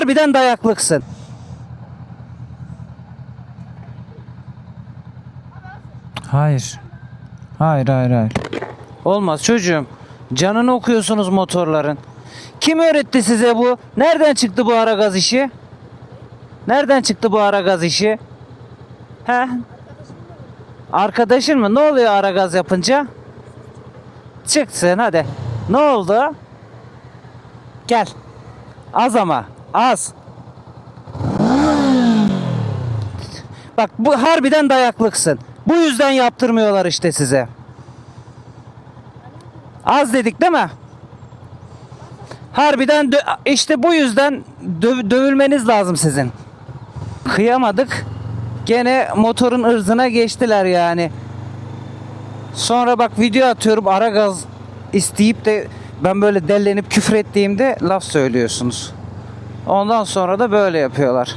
harbiden dayaklıksın. Hayır. Hayır hayır hayır. Olmaz çocuğum. Canını okuyorsunuz motorların. Kim öğretti size bu? Nereden çıktı bu ara gaz işi? Nereden çıktı bu ara gaz işi? He? Arkadaşın mı? Ne oluyor ara gaz yapınca? Çıksın hadi. Ne oldu? Gel. Az ama. Az. Bak bu harbiden dayaklıksın. Bu yüzden yaptırmıyorlar işte size. Az dedik değil mi? Harbiden işte bu yüzden döv- dövülmeniz lazım sizin. Kıyamadık. Gene motorun ırzına geçtiler yani. Sonra bak video atıyorum ara gaz isteyip de ben böyle dellenip küfür ettiğimde laf söylüyorsunuz. Ondan sonra da böyle yapıyorlar.